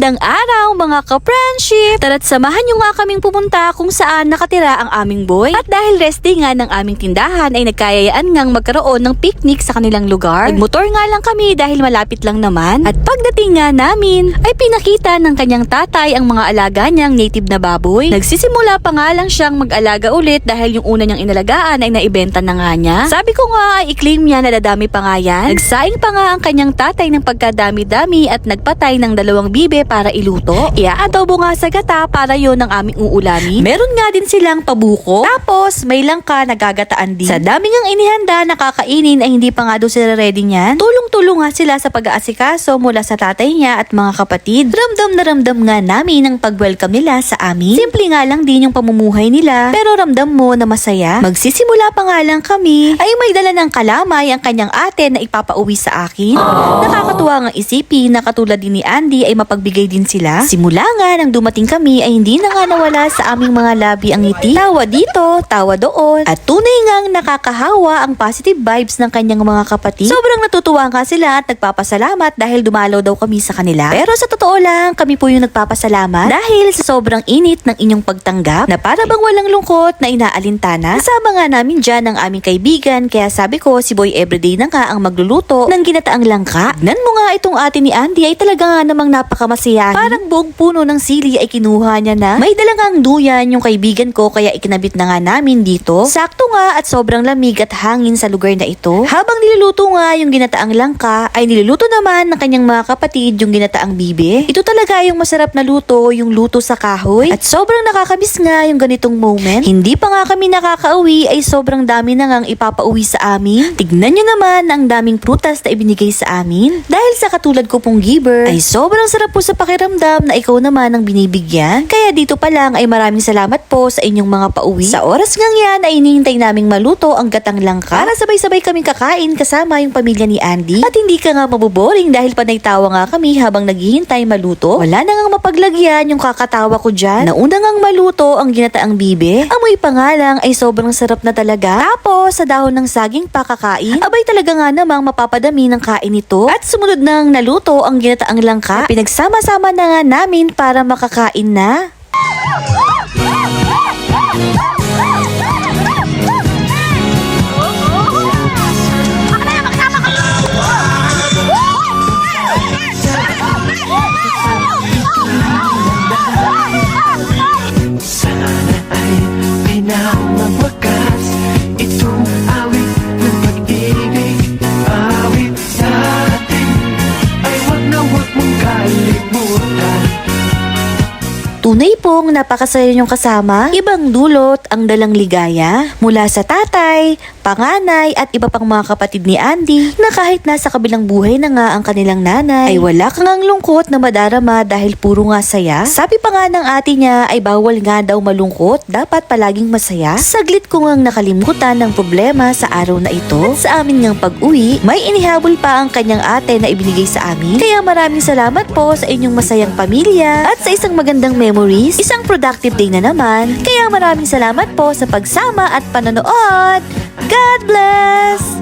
Magandang araw mga ka-friendship! Tara't samahan nyo nga kaming pumunta kung saan nakatira ang aming boy. At dahil resting nga ng aming tindahan ay nagkayayaan ngang magkaroon ng picnic sa kanilang lugar. Nagmotor nga lang kami dahil malapit lang naman. At pagdating nga namin ay pinakita ng kanyang tatay ang mga alaga niyang native na baboy. Nagsisimula pa nga lang siyang mag-alaga ulit dahil yung una niyang inalagaan ay naibenta na nga niya. Sabi ko nga ay i-claim niya na dadami pa nga yan. Nagsaing pa nga ang kanyang tatay ng pagkadami-dami at nagpatay ng dalawang bibe para iluto. Ia-adobo nga sa gata para yon ang aming uulamin. Meron nga din silang pabuko. Tapos may langka na gagataan din. Sa dami ngang inihanda na kakainin ay hindi pa nga daw sila ready niyan. Tulong-tulong nga sila sa pag-aasikaso mula sa tatay niya at mga kapatid. Ramdam na ramdam nga namin ang pag-welcome nila sa amin. Simple nga lang din yung pamumuhay nila. Pero ramdam mo na masaya. Magsisimula pa nga lang kami ay may dala ng kalamay ang kanyang ate na ipapauwi sa akin. Nakakatuwa nga isipin na katulad din ni Andy ay mapagbigay din sila. Simula nga nang dumating kami ay hindi na nga nawala sa aming mga labi ang ngiti. Tawa dito, tawa doon. At tunay ngang nakakahawa ang positive vibes ng kanyang mga kapatid. Sobrang natutuwa nga sila at nagpapasalamat dahil dumalaw daw kami sa kanila. Pero sa totoo lang, kami po yung nagpapasalamat dahil sa sobrang init ng inyong pagtanggap na para bang walang lungkot na inaalintana. Kasama nga namin dyan ang aming kaibigan kaya sabi ko si Boy Everyday na nga ang magluluto ng ginataang langka. Tignan mo nga itong ate ni Andy ay talaga nga namang napakamasayahin. Parang buong puno ng sili ay kinuha niya na. May dalangang duyan yung kaibigan ko kaya ikinabit na nga namin dito. Sakto nga at sobrang lamig at hangin sa lugar na ito. Habang niluluto nga yung ginataang langka ay niluluto naman ng kanyang mga kapatid yung ginataang bibe. Ito talaga yung masarap na luto, yung luto sa kahoy. At sobrang nakakamiss nga yung ganitong moment. Hindi pa nga kami nakakauwi ay sobrang dami na ngang ipapauwi sa amin. Tignan nyo naman ang daming prutas na ibinigay sa amin. Dahil sa katulad ko pong giver, ay sobrang sarap po sa pakiramdam na ikaw naman ang binibigyan. Kaya dito pa lang ay maraming salamat po sa inyong mga pauwi. Sa oras ngang yan ay inihintay naming maluto ang gatang langka para sabay-sabay kaming kakain kasama yung pamilya ni Andy. At hindi ka nga mabuboring dahil panay tawa nga kami habang naghihintay maluto. Wala na ngang mapaglagyan yung kakatawa ko dyan. Nauna ngang maluto ang ginataang bibe. Amoy pa nga lang ay sobrang sarap na talaga. Tapos sa dahon ng saging pakakain, abay talaga nga namang mapapadami ng kain ito. At sumunod nang naluto ang ginataang langka, pinagsama-sama na nga namin para makakain na. Tunay pong napakasaya niyong kasama, ibang dulot ang dalang ligaya mula sa tatay, panganay at iba pang mga kapatid ni Andy na kahit nasa kabilang buhay na nga ang kanilang nanay ay wala kang ang lungkot na madarama dahil puro nga saya. Sabi pa nga ng ate niya ay bawal nga daw malungkot, dapat palaging masaya. Saglit ko ngang nakalimutan ng problema sa araw na ito. At sa amin ngang pag-uwi, may inihabol pa ang kanyang ate na ibinigay sa amin. Kaya maraming salamat po sa inyong masayang pamilya at sa isang magandang memories. Isang productive day na naman. Kaya maraming salamat po sa pagsama at panonood. God bless!